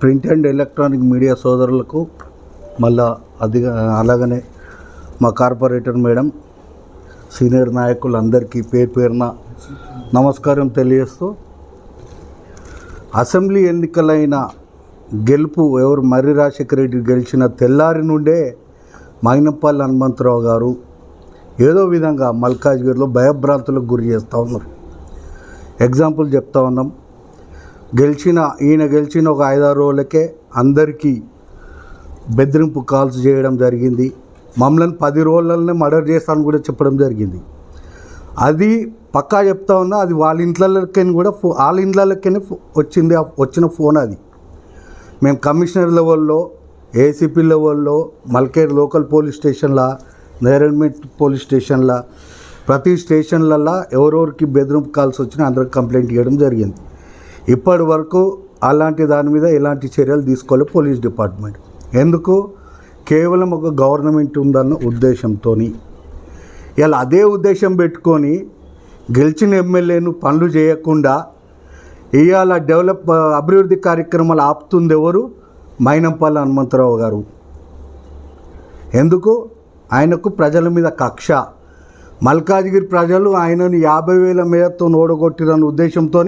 Print and electronic media సోదరులకు మళ్ళా అది అలాగనే మా కార్పొరేటర్ మేడం సీనియర్ నాయకులందరికీ పేరు పేరున నమస్కారం తెలియజేస్తూ అసెంబ్లీ ఎన్నికలైన గెలుపు ఎవరు మర్రి రాజశేఖర రెడ్డి గెలిచిన తెల్లారి నుండే మైనప్పల్లి హనుమంతరావు గారు ఏదో విధంగా మల్కాజ్గిరిలో భయభ్రాంతులకు గురి చేస్తూ ఉన్నారు. ఎగ్జాంపుల్ చెప్తా ఉన్నాం. గెలిచిన ఈయన గెలిచిన ఒక ఐదారు రోజులకే అందరికీ బెదిరింపు కాల్స్ చేయడం జరిగింది. మమ్మల్ని పది రోజులనే మర్డర్ చేస్తాను కూడా చెప్పడం జరిగింది. అది పక్కా చెప్తా ఉన్నా అది వాళ్ళ ఇంట్లోకి కూడా ఫో వాళ్ళ ఇంట్లోకి వచ్చింది వచ్చిన ఫోన్ అది. మేము కమిషనర్ లెవెల్లో ఏసీపీ లెవెల్లో మల్కేర్ లోకల్ పోలీస్ స్టేషన్ల నేరల్మెంట్ పోలీస్ స్టేషన్ల ప్రతి స్టేషన్లల్లో ఎవరెవరికి బెదిరింపు కాల్స్ వచ్చినా అందరికి కంప్లైంట్ ఇవ్వడం జరిగింది. ఇప్పటి వరకు అలాంటి దాని మీద ఎలాంటి చర్యలు తీసుకోలే పోలీస్ డిపార్ట్మెంట్. ఎందుకు? కేవలం ఒక గవర్నమెంట్ ఉందన్న ఉద్దేశంతో ఇలా అదే ఉద్దేశం పెట్టుకొని గెలిచిన ఎమ్మెల్యేను పనులు చేయకుండా ఇవాళ డెవలప్ అభివృద్ధి కార్యక్రమాలు ఆపుతుంది ఎవరు? మైనంపల్లి హనుమంతరావు గారు. ఎందుకు? ఆయనకు ప్రజల మీద కక్ష. మల్కాజ్గిరి ప్రజలు ఆయనను యాభై వేల మేరతో ఓడగొట్టిరన్న ఉద్దేశంతో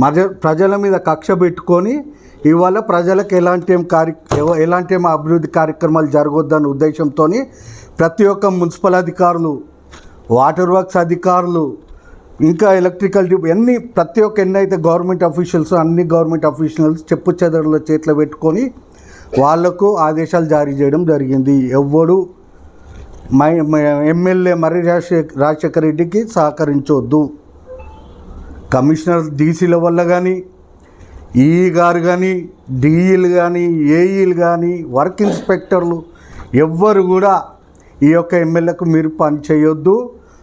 మజ ప్రజల మీద కక్ష పెట్టుకొని ఇవాళ ప్రజలకు ఎలాంటి ఏం కార్య ఎలాంటి ఏం అభివృద్ధి కార్యక్రమాలు జరగొద్దన్న ఉద్దేశంతో ప్రతి ఒక్క మున్సిపల్ అధికారులు వాటర్ వర్క్స్ అధికారులు ఇంకా ఎలక్ట్రికల్ ఎన్ని ప్రతి ఒక్క ఎన్ని అయితే గవర్నమెంట్ అఫీషియల్స్ అన్ని గవర్నమెంట్ అఫీషియల్స్ చెప్పు చెదరుల చేతిలో పెట్టుకొని వాళ్ళకు ఆదేశాలు జారీ చేయడం జరిగింది. ఎవ్వడు మై ఎమ్మెల్యే మర్రి రాజశేఖర్ రాజశేఖర రెడ్డికి సహకరించవద్దు కమిషనర్ డీసీల వల్ల కానీ ఈ గారు కానీ డిఈలు కానీ ఏఈలు కానీ వర్క్ ఇన్స్పెక్టర్లు ఎవ్వరు కూడా ఈ యొక్క ఎమ్మెల్యేకు మీరు పని చేయొద్దు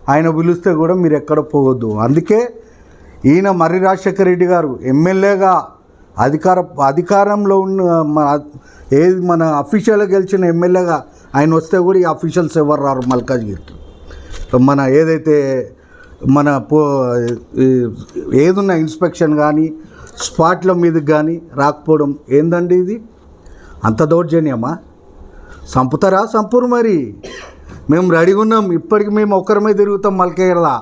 ఆయన పిలిస్తే కూడా మీరు ఎక్కడ పోవద్దు. అందుకే ఈయన మర్రి రాజశేఖర రెడ్డి గారు ఎమ్మెల్యేగా అధికార అధికారంలో ఉన్న మన ఏది మన అఫీషియల్గా గెలిచిన ఎమ్మెల్యేగా ఆయన వస్తే కూడా ఈ అఫీషియల్స్ ఎవరు రారు మల్కాజ్గిరికి. మన ఏదైతే మన పో ఏదున్న ఇన్స్పెక్షన్ కానీ స్పాట్ల మీదకి కానీ రాకపోవడం ఏందండి ఇది? అంత దౌర్జన్యమా? సంపుతారా సంపురు మరి? మేము రెడీగా ఉన్నాం ఇప్పటికి మేము ఒక్కరమే తిరుగుతాం మల్కేరలా.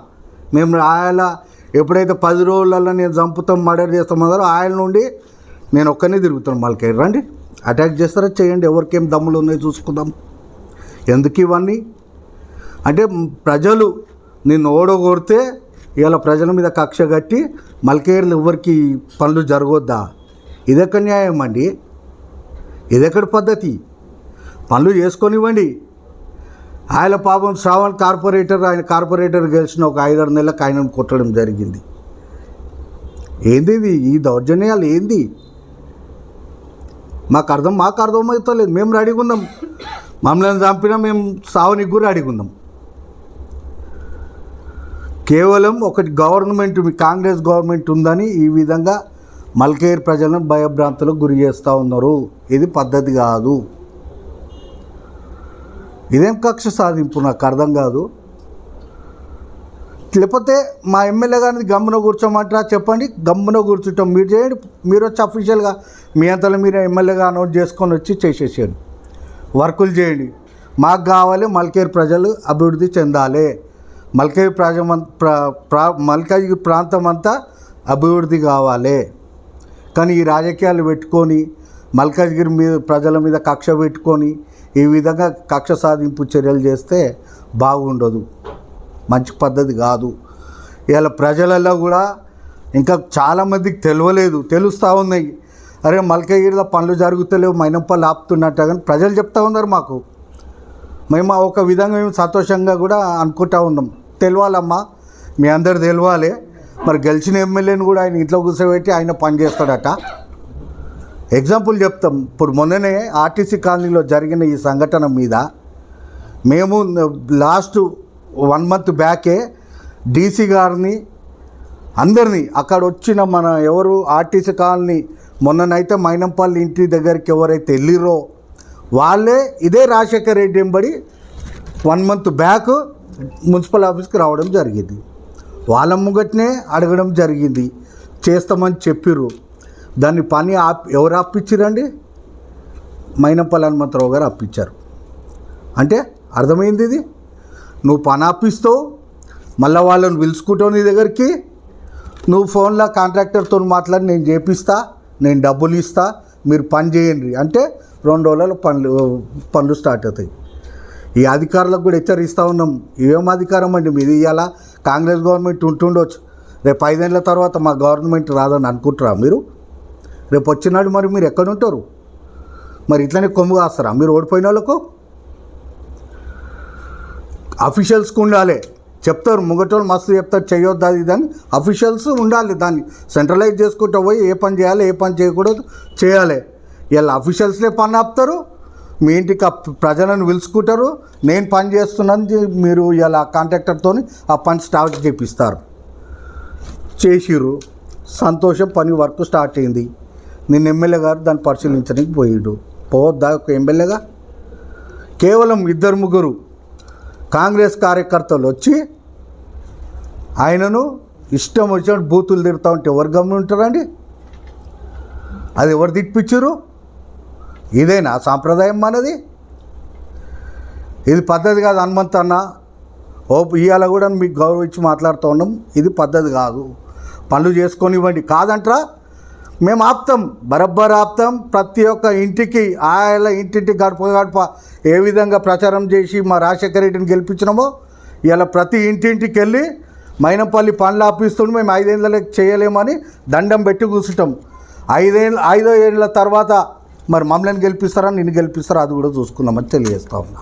మేము ఆయన ఎప్పుడైతే పది రోజులలో నేను చంపుతాం మర్డర్ చేస్తాం అన్నారో ఆయన నుండి నేను ఒక్కనే తిరుగుతాను మల్కేర్ రండి అటాక్ చేస్తారా చేయండి ఎవరికేం దమ్ములు ఉన్నాయో చూసుకుందాం. ఎందుకు ఇవన్నీ? అంటే ప్రజలు నిన్ను ఓడగొడితే ఇవాళ ప్రజల మీద కక్ష కట్టి మల్కేర్లు ఎవరికి పనులు జరగొద్దా? ఇదెక్కడ న్యాయం అండి? ఇదెక్కడ పద్ధతి? పనులు చేసుకొనివ్వండి. ఆయన పాపం శ్రావణ్ కార్పొరేటర్ ఆయన కార్పొరేటర్ గెలిచిన ఒక ఐదారు నెలలకు ఆయనను కొట్టడం జరిగింది. ఏంది ఇది? ఈ దౌర్జన్యాలు ఏంది? మాకు అర్థం మాకు అర్థమవుతలేదు మేము రెడీగా ఉన్నాం. మమ్మల్ని చంపినా మేము సావనికి కూడా రెడీగా ఉన్నాం. కేవలం ఒకటి గవర్నమెంట్ మీ కాంగ్రెస్ గవర్నమెంట్ ఉందని ఈ విధంగా మల్కేర్ ప్రజలను భయభ్రాంతులకు గురి చేస్తూ ఉన్నారు. ఇది పద్ధతి కాదు. ఇదేం కక్ష సాధింపు? నాకు అర్థం కాదు. లేకపోతే మా ఎమ్మెల్యే గారిని గమ్మున కూర్చోమంటారా? చెప్పండి. గమ్మున కూర్చుంటాం. మీరు చేయండి. మీరు వచ్చి అఫీషియల్గా మీ అంతలో మీరు ఎమ్మెల్యేగా అనౌన్స్ చేసుకొని వచ్చి చేసేసేయండి. వర్కులు చేయండి. మాకు కావాలి మల్కేర్ ప్రజలు అభివృద్ధి చెందాలి. మల్కేర్ ప్రజం ప్ర ప్రా మల్కాజ్గిరి ప్రాంతం అంతా అభివృద్ధి కావాలి. కానీ ఈ రాజకీయాలు పెట్టుకొని మల్కాజ్గిరి మీద ప్రజల మీద కక్ష పెట్టుకొని ఈ విధంగా కక్ష సాధింపు చర్యలు చేస్తే బాగుండదు. మంచి పద్ధతి కాదు. ఇలా ప్రజలలో కూడా ఇంకా చాలామందికి తెలియలేదు. తెలుస్తూ ఉన్నాయి. అరే మల్కగిరిలో పనులు జరుగుతలేవు మైనంపల్లి ఆపుతున్నట్టు కానీ ప్రజలు చెప్తా ఉన్నారు మాకు. మేము ఒక విధంగా మేము సంతోషంగా కూడా అనుకుంటా ఉన్నాం. తెలియాలమ్మా మీ అందరు తెలియాలి మరి గెలిచిన ఎమ్మెల్యేని కూడా ఆయన ఇంట్లో కూర్చోబెట్టి ఆయన పని చేస్తాడట. ఎగ్జాంపుల్ చెప్తాం. ఇప్పుడు మొన్ననే ఆర్టీసీ కాలనీలో జరిగిన ఈ సంఘటన మీద మేము లాస్ట్ వన్ మంత్ బ్యాకే డీసీ గారిని అందరినీ అక్కడ వచ్చిన మన ఎవరు ఆర్టీసీ కాలనీ మొన్ననైతే మైనంపల్లి ఇంటి దగ్గరికి ఎవరైతే వెళ్ళిరో వాళ్ళే ఇదే రాజశేఖర రెడ్డి ఎంబడి వన్ మంత్ బ్యాక్ మున్సిపల్ ఆఫీస్కి రావడం జరిగింది. వాళ్ళ ముంగట్నే అడగడం జరిగింది. చేస్తామని చెప్పిర్రు. దాన్ని పని ఆప్ ఎవరు ఆపించారండి మైనంపల్లి హనుమంతరావు గారు అప్పించారు అంటే అర్థమైంది ఇది? నువ్వు పని ఆపిస్తావు మళ్ళీ వాళ్ళని పిలుచుకుంటావు నీ దగ్గరికి. నువ్వు ఫోన్లో కాంట్రాక్టర్తో మాట్లాడి నేను చేపిస్తా నేను డబ్బులు ఇస్తా మీరు పని చేయండి. అంటే రెండు రోజులలో పనులు పనులు స్టార్ట్ అవుతాయి. ఈ అధికారులకు కూడా హెచ్చరిస్తూ ఉన్నాం. ఏం అధికారం అండి? మీది ఇవాళ కాంగ్రెస్ గవర్నమెంట్ ఉంటుండొచ్చు. రేపు ఐదేళ్ళ తర్వాత మా గవర్నమెంట్ రాదని అనుకుంటారా మీరు? రేపు వచ్చినాడు మరి మీరు ఎక్కడ ఉంటారు? మరి ఇట్లనే కొమ్ము కాస్తారా? మీరు ఓడిపోయిన వాళ్ళకు? అఫీషియల్స్కి ఉండాలి. చెప్తారు ముంగటోళ్ళు మస్తు చెప్తారు చేయొద్దు అది దాన్ని అని. అఫీషియల్స్ ఉండాలి దాన్ని. సెంట్రలైజ్ చేసుకుంటూ పోయి ఏ పని చేయాలి ఏ పని చేయకూడదు చేయాలి. వీళ్ళ అఫీషియల్స్లే పని ఆపుతారు మీ ఇంటికి ఆ ప్రజలను పిలుచుకుంటారు నేను పని చేస్తున్నాను మీరు ఇలా కాంట్రాక్టర్తో ఆ పని స్టార్ట్ చేపిస్తారు. చేసిరు సంతోషం పని వర్క్ స్టార్ట్ అయింది. నిన్న ఎమ్మెల్యే గారు దాన్ని పరిశీలించడానికి పోయాడు. పోవద్దా ఒక ఎమ్మెల్యేగా? కేవలం ఇద్దరు ముగ్గురు కాంగ్రెస్ కార్యకర్తలు వచ్చి ఆయనను ఇష్టం వచ్చినట్టు బూతులు తిడతా ఉంటే ఎవరు గమనింటారండి? అది ఎవరు తిప్పించరు ఇదేనా సాంప్రదాయం మనది. ఇది పద్ధతి కాదు హనుమంత్ అన్న. ఓ ఇవాళ కూడా మీకు గౌరవించి మాట్లాడుతూ ఉన్నాం. ఇది పద్ధతి కాదు. పనులు చేసుకొనివ్వండి. కాదంట్రా మేము ఆప్తాం బరబ్బర్ ఆప్తాం. ప్రతి ఒక్క ఇంటికి ఆయన ఇంటింటి గడప గడప ఏ విధంగా ప్రచారం చేసి మా రాజశేఖర రెడ్డిని గెలిపించినామో ఇలా ప్రతి ఇంటింటికి వెళ్ళి మైనంపల్లి పనులు ఆపిస్తుంటే మేము ఐదేళ్ళకి చేయలేమని దండం పెట్టి కూర్చుంటాం. ఐదేళ్ళ ఐదో ఏళ్ళ తర్వాత మరి మమ్మల్ని గెలిపిస్తారా నిన్ను గెలిపిస్తారా అది కూడా చూసుకుందామని తెలియజేస్తా ఉన్నా.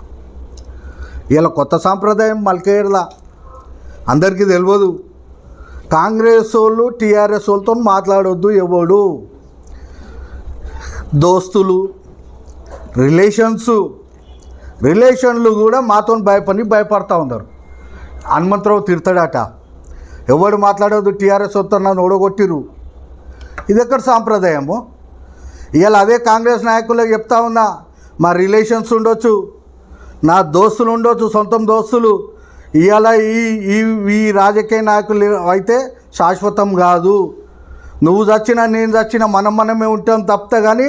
ఇలా కొత్త సాంప్రదాయం మల్కేర్ల అందరికీ తెలియదు. కాంగ్రెస్ వాళ్ళు టీఆర్ఎస్ వాళ్ళతో మాట్లాడొద్దు ఎవడు. దోస్తులు రిలేషన్స్ రిలేషన్లు కూడా మాతో భయపడి భయపడతా ఉన్నారు. హనుమంతరావు తిడతాడట. ఎవడు మాట్లాడొద్దు టీఆర్ఎస్ వస్తే నన్ను ఓడగొట్టిరు ఇది ఎక్కడ సాంప్రదాయము? ఇవాళ అదే కాంగ్రెస్ నాయకులకు చెప్తా ఉన్నా మా రిలేషన్స్ ఉండొచ్చు నా దోస్తులు ఉండొచ్చు సొంతం దోస్తులు. ఇవాళ ఈ ఈ ఈ రాజకీయ నాయకులు అయితే శాశ్వతం కాదు. నువ్వు చచ్చినా నేను చచ్చినా మనం మనమే ఉంటాం తప్పితే కానీ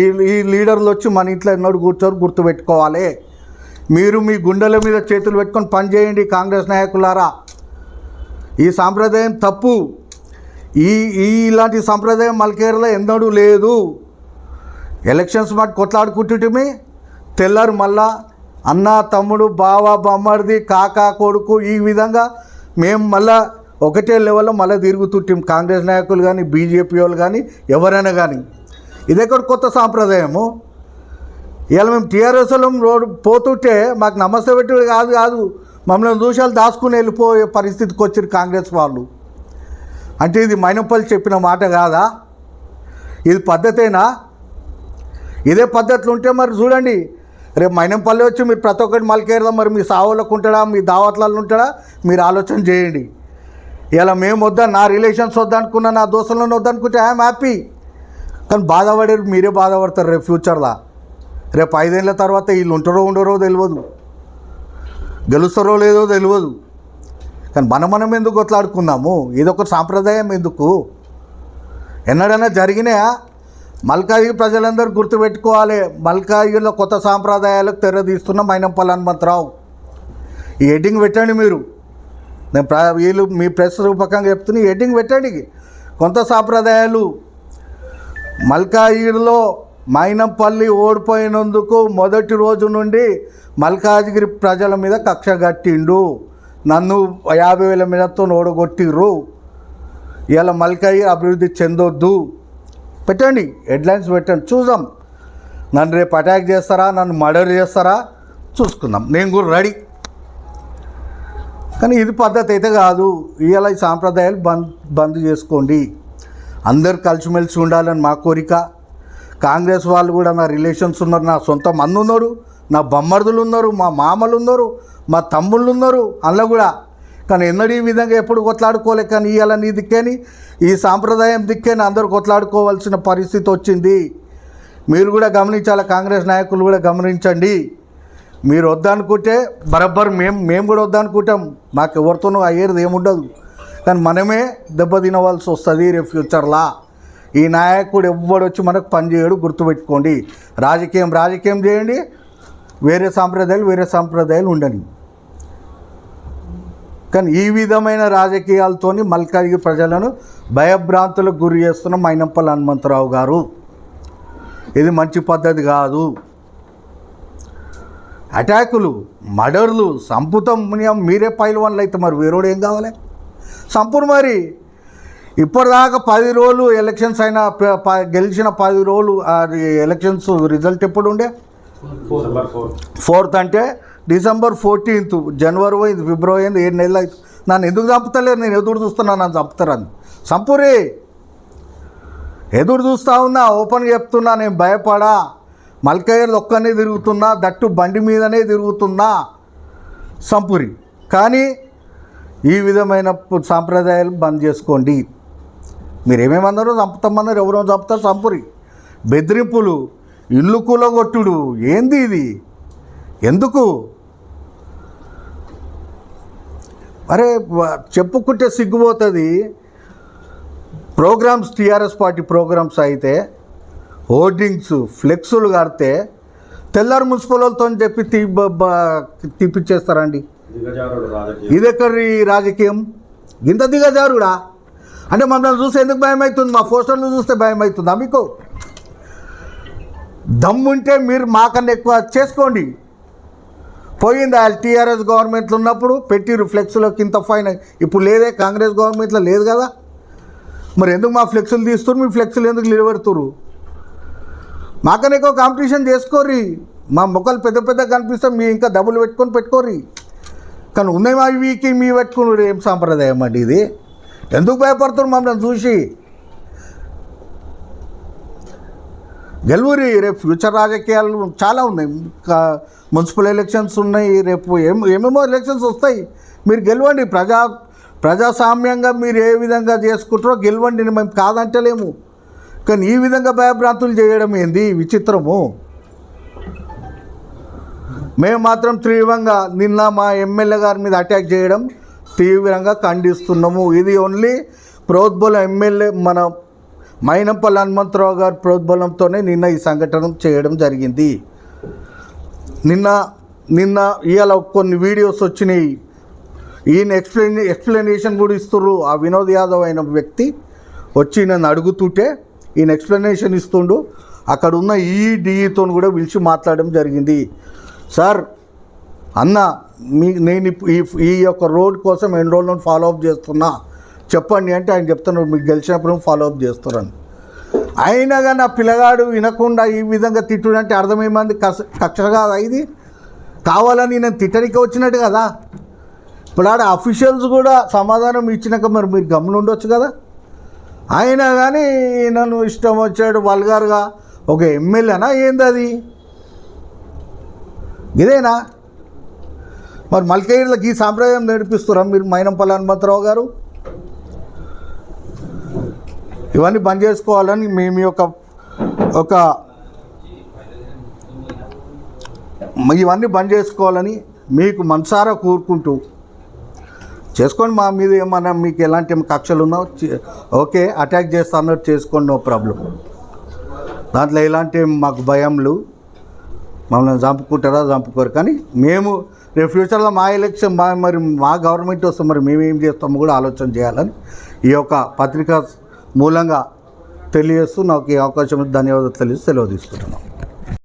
ఈ ఈ లీడర్లు వచ్చి మన ఇంట్లో ఎన్నోడు కూర్చోరు గుర్తుపెట్టుకోవాలి. మీరు మీ గుండెల మీద చేతులు పెట్టుకొని పని చేయండి కాంగ్రెస్ నాయకులారా. ఈ సాంప్రదాయం తప్పు. ఈ ఈ ఇలాంటి సాంప్రదాయం మల్కేరలో ఎన్నడూ లేదు. ఎలక్షన్స్ మాట కొట్లాడుకుంటుంటే తెల్లారు మళ్ళా అన్న తమ్ముడు బావ బొమ్మడిది కాకా కొడుకు ఈ విధంగా మేము మళ్ళా ఒకటే లెవెల్లో మళ్ళీ తిరుగుతుంటాం కాంగ్రెస్ నాయకులు కానీ బీజేపీ వాళ్ళు కానీ ఎవరైనా కానీ ఇది ఎక్కడ కొత్త సాంప్రదాయము. ఇలా మేము టీఆర్ఎస్ఎల్ రోడ్డు పోతుంటే మాకు నమస్తే పెట్టుడు కాదు కాదు. మమ్మల్ని దూషాలు దాచుకుని వెళ్ళిపోయే పరిస్థితికి వచ్చారు కాంగ్రెస్ వాళ్ళు. అంటే ఇది మైనపల్లి చెప్పిన మాట కాదా? ఇది పద్ధతేనా? ఇదే పద్ధతులు ఉంటే మరి చూడండి. రేపు మైనంపల్లి వచ్చి మీరు ప్రతి ఒక్కటి మలికేరదా మరి మీ సావులకు ఉంటాడా మీ దావత్లలో ఉంటాడా? మీరు ఆలోచన చేయండి. ఇలా మేము వద్దా నా రిలేషన్స్ వద్దనుకున్నా నా దోస్తులను వద్దనుకుంటే ఐఎమ్ హ్యాపీ. కానీ బాధపడేరు మీరే బాధపడతారు రేపు ఫ్యూచర్లో. రేపు ఐదేళ్ళ తర్వాత వీళ్ళు ఉంటారో ఉండరో తెలియదు. గెలుస్తారో లేదో తెలియదు. కానీ మనం మనం ఎందుకు కొట్లాడుకుందాము ఇదొక సాంప్రదాయం ఎందుకు? ఎన్నడైనా జరిగినాయా? మల్కాయి ప్రజలందరూ గుర్తుపెట్టుకోవాలి. మల్కాయిలో కొత్త సాంప్రదాయాలకు తెరదీస్తున్న మైనంపల్లి హనుమంతరావు ఈ హెడ్డింగ్ పెట్టండి మీరు. నేను ప్ర వీళ్ళు మీ ప్రెస్ రూపకంగా చెప్తున్నా ఈ హెడ్డింగ్ పెట్టండి. కొంత సాంప్రదాయాలు మల్కాయిలో మైనంపల్లి ఓడిపోయినందుకు మొదటి రోజు నుండి మల్కాజ్గిరి ప్రజల మీద కక్ష కట్టిండు నన్ను యాభై వేల మీదతో ఓడగొట్టిర్రు. ఇలా మల్కాయి అభివృద్ధి చెందొద్దు. పెట్టండి హెడ్లైన్స్ పెట్టండి చూద్దాం. నన్ను రేపు అటాక్ చేస్తారా నన్ను మర్డర్ చేస్తారా? చూసుకుందాం. నేను కూడా రెడీ. కానీ ఇది పద్ధతి అయితే కాదు. ఇవాళ ఈ సాంప్రదాయాలు బంద్ బంద్ చేసుకోండి. అందరు కలిసిమెలిసి ఉండాలని మా కోరిక. కాంగ్రెస్ వాళ్ళు కూడా నా రిలేషన్స్ ఉన్నారు నా సొంత మంది ఉన్నారు నా బొమ్మర్దులు ఉన్నారు మా మామలు ఉన్నారు మా తమ్ముళ్ళు ఉన్నారు అందులో కూడా. కానీ ఎన్నడూ ఈ విధంగా ఎప్పుడు కొట్లాడుకోలే కానీ ఇవాళ నీ దిక్కేని ఈ సాంప్రదాయం దిక్కేని అందరూ కొట్లాడుకోవాల్సిన పరిస్థితి వచ్చింది. మీరు కూడా గమనించాలి కాంగ్రెస్ నాయకులు కూడా గమనించండి. మీరు వద్దనుకుంటే బరబ్బర్ మేము మేము కూడా వద్దనుకుంటాం. మాకు ఎవరితోనూ అయ్యేది ఏముండదు. కానీ మనమే దెబ్బ తినవలసి వస్తుంది రేపు ఫ్యూచర్లా. ఈ నాయకుడు ఎవ్వడొచ్చి మనకు పనిచేయడు గుర్తుపెట్టుకోండి. రాజకీయం రాజకీయం చేయండి. వేరే సాంప్రదాయాలు వేరే సాంప్రదాయాలు ఉండని. కానీ ఈ విధమైన రాజకీయాలతోని మల్కాజిగిరి ప్రజలను భయభ్రాంతులకు గురి చేస్తున్న మైనంపల్లి హనుమంతరావు గారు. ఇది మంచి పద్ధతి కాదు. అటాకులు మర్డర్లు సంపుతం మీరే పైలవాన్లు అయితే మరి వేరేడు ఏం కావాలి? సంపూర్ణ మరి ఇప్పటిదాకా పది రోజులు ఎలక్షన్స్ అయిన ప- ప- గెలిచిన పది రోజులు అది ఎలక్షన్స్ రిజల్ట్ ఎప్పుడు ఉండే? ఫోర్త్ అంటే డిసెంబర్ ఫోర్టీన్త్ జనవరి పోయింది ఫిబ్రవరి అయింది ఏడు నెలలు అయితే నన్ను ఎందుకు చంపుతలేరు? నేను ఎదురు చూస్తున్నాను నన్ను చంపుతారని చంపురే. ఎదురు చూస్తా ఉన్నా ఓపెన్ చెప్తున్నా నేను భయపడా. మల్కయ్యలు ఒక్కనే తిరుగుతున్నా దట్టు బండి మీదనే తిరుగుతున్నా. సంపురి కానీ ఈ విధమైన సాంప్రదాయాలు బంద్ చేసుకోండి. మీరు ఏమేమన్నారో చంపుతామన్నారు ఎవరో చంపుతారు సంపురి బెదిరింపులు ఇల్లు కూలగొట్టుడు ఏంది ఇది? ఎందుకు? అరే చెప్పుకుంటే సిగ్గుపోతుంది. ప్రోగ్రామ్స్ టీఆర్ఎస్ పార్టీ ప్రోగ్రామ్స్ అయితే హోర్డింగ్స్ ఫ్లెక్సులు కడితే తెల్లారు మున్సిపల్ వాళ్ళతో చెప్పి తీ బ- బ- తీపిచ్చేస్తారండి. దిగజారుడు రాజకీయం. ఇది ఎక్కడి రాజకీయం? ఇంత దిగజారుడా? అంటే మమ్మల్ని చూస్తే ఎందుకు భయం అవుతుంది? మా పోస్టర్లు చూస్తే భయం అవుతుందా మీకు? దమ్ముంటే మీరు మాకన్నా ఎక్కువ చేసుకోండి. పోయింది వాళ్ళు టీఆర్ఎస్ గవర్నమెంట్లో ఉన్నప్పుడు? పెట్టి ఫ్లెక్స్లోకి ఇంత ఫైన్. ఇప్పుడు లేదే కాంగ్రెస్ గవర్నమెంట్లో లేదు కదా? మరి ఎందుకు మా ఫ్లెక్సులు తీస్తున్నారు మీ ఫ్లెక్సులు ఎందుకు నిలబెడుతురు మాకన్నా ఎక్కువ కాంపిటీషన్ చేసుకోర్రి. మా మొక్కలు పెద్ద పెద్ద కనిపిస్తే మీ ఇంకా డబ్బులు పెట్టుకొని పెట్టుకోర్రి. కానీ ఉన్నాయి మా వీకి మీ పెట్టుకుని ఏం సాంప్రదాయం అండి ఇది? ఎందుకు భయపడుతున్నారు మమ్మల్ని చూసి? గెలువురి రేపు ఫ్యూచర్ రాజకీయాలు చాలా ఉన్నాయి. ఇంకా మున్సిపల్ ఎలక్షన్స్ ఉన్నాయి రేపు ఏం ఏమేమో ఎలక్షన్స్ వస్తాయి. మీరు గెలవండి. ప్రజా ప్రజాస్వామ్యంగా మీరు ఏ విధంగా చేసుకుంటారో గెలవండి. మేము కాదంటలేము. కానీ ఈ విధంగా భయభ్రాంతులు చేయడం ఏంది? విచిత్రము. మేము మాత్రం తీవ్రంగా నిన్న మా ఎమ్మెల్యే గారి మీద అటాక్ చేయడం తీవ్రంగా ఖండిస్తున్నాము. ఇది ఓన్లీ ప్రోద్బలం ఎమ్మెల్యే మన మైనంపల్లి హనుమంతరావు గారి ప్రోద్బలంతోనే నిన్న ఈ సంఘటన చేయడం జరిగింది. నిన్న నిన్న ఇవాళ కొన్ని వీడియోస్ వచ్చినాయి. ఈయన ఎక్స్ప్లెయిన్ ఎక్స్ప్లెనేషన్ కూడా ఇస్తుర్రు. ఆ వినోద్ యాదవ్ అయిన వ్యక్తి వచ్చి నన్ను అడుగుతుంటే ఈయన ఎక్స్ప్లెనేషన్ ఇస్తుండు. అక్కడ ఉన్న ఈ కూడా పిలిచి మాట్లాడడం జరిగింది. సార్ అన్న మీ నేను ఈ ఈ యొక్క రోడ్ కోసం ఎన్ని రోజుల ఫాలో అప్ చేస్తున్నా? చెప్పండి అంటే ఆయన చెప్తున్నారు మీకు గెలిచినప్పుడు ఫాలో అప్ చేస్తున్నాను అయినా కానీ ఆ పిల్లగాడు వినకుండా ఈ విధంగా తిట్టుడంటే అర్థమైంది అర్థమేమంది? కస కక్ష కాదా ఇది? కావాలని నేను తిట్టడానికి వచ్చినట్టు కదా. ఇప్పుడు ఆడ అఫీషియల్స్ కూడా సమాధానం ఇచ్చినాక మరి మీరు గమని ఉండొచ్చు కదా. అయినా కానీ నన్ను ఇష్టం వచ్చాడు వల్గారుగా. ఒక ఎమ్మెల్యేనా? ఏంది అది? ఇదేనా? మరి మల్కయ్యలకు ఈ సాంప్రదాయం నేర్పిస్తున్నారా మీరు మైనంపల్లి హనుమంతరావు గారు? ఇవన్నీ బంద్ చేసుకోవాలని మేము యొక్క ఒక ఇవన్నీ బంద్ చేసుకోవాలని మీకు మనసారా కోరుకుంటూ చేసుకోండి మా మీద ఏమన్నా మీకు ఎలాంటి కక్షలు ఉన్నా చే- ఓకే అటాక్ చేస్తా అన్నట్టు చేసుకోండి నో ప్రాబ్లం. దాంట్లో ఎలాంటి మాకు భయంలు మమ్మల్ని చంపుకుంటారా చంపుకోరు. కానీ మేము రేపు ఫ్యూచర్లో మా ఎలక్షన్ మా మరి మా గవర్నమెంట్ వస్తే మరి మేమేం చేస్తామో కూడా ఆలోచన చేయాలని ఈ యొక్క పత్రిక మూలంగా తెలియజేస్తూ నాకు ఈ అవకాశం ధన్యవాదాలు తెలియజేసి సెలవు తీసుకుంటున్నాం.